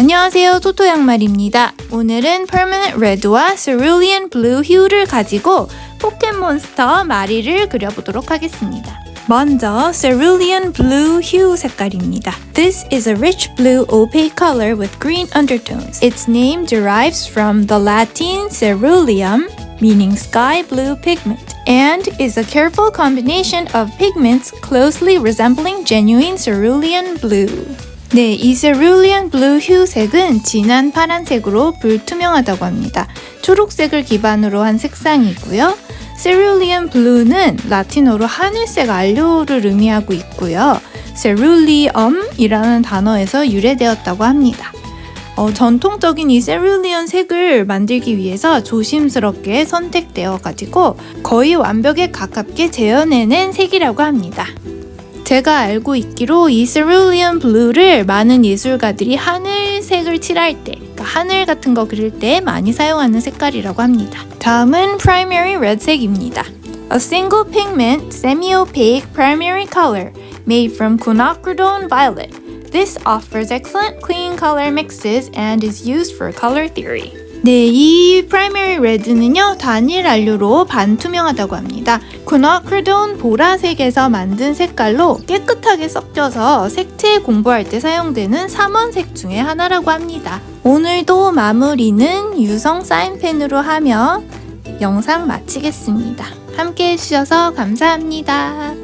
안녕하세요 토토 양말입니다. 오늘은 Permanent Red와 Cerulean Blue Hue를 가지고 포켓몬스터 마리를 그려보도록 하겠습니다. 먼저 Cerulean Blue Hue 색깔입니다. This is a rich blue opaque color with green undertones. Its name derives from the Latin ceruleum, meaning sky blue pigment, and is a careful combination of pigments closely resembling genuine cerulean blue. 네, 이 cerulean blue hue 색은 진한 파란색으로 불투명하다고 합니다. 초록색을 기반으로 한 색상이고요. cerulean blue는 라틴어로 하늘색 알료를 의미하고 있고요. ceruleum이라는 단어에서 유래되었다고 합니다. 어, 전통적인 이 cerulean 색을 만들기 위해서 조심스럽게 선택되어 가지고 거의 완벽에 가깝게 재현해낸 색이라고 합니다. 제가 알고 있기로 이 cerulean blue를 많은 예술가들이 하늘색을 칠할 때, 그러니까 하늘 같은 거 그릴 때 많이 사용하는 색깔이라고 합니다. 다음은 primary red색입니다. A single pigment semi-opaque primary color made from quinacridone violet. This offers excellent clean color mixes and is used for color theory. 네, 이 프라이머리 레드는요 단일 안료로 반투명하다고 합니다. quinacridone 보라색에서 만든 색깔로 깨끗하게 섞여서 색채 공부할 때 사용되는 삼원색 중에 하나라고 합니다. 오늘도 마무리는 유성 사인펜으로 하며 영상 마치겠습니다. 함께 해주셔서 감사합니다.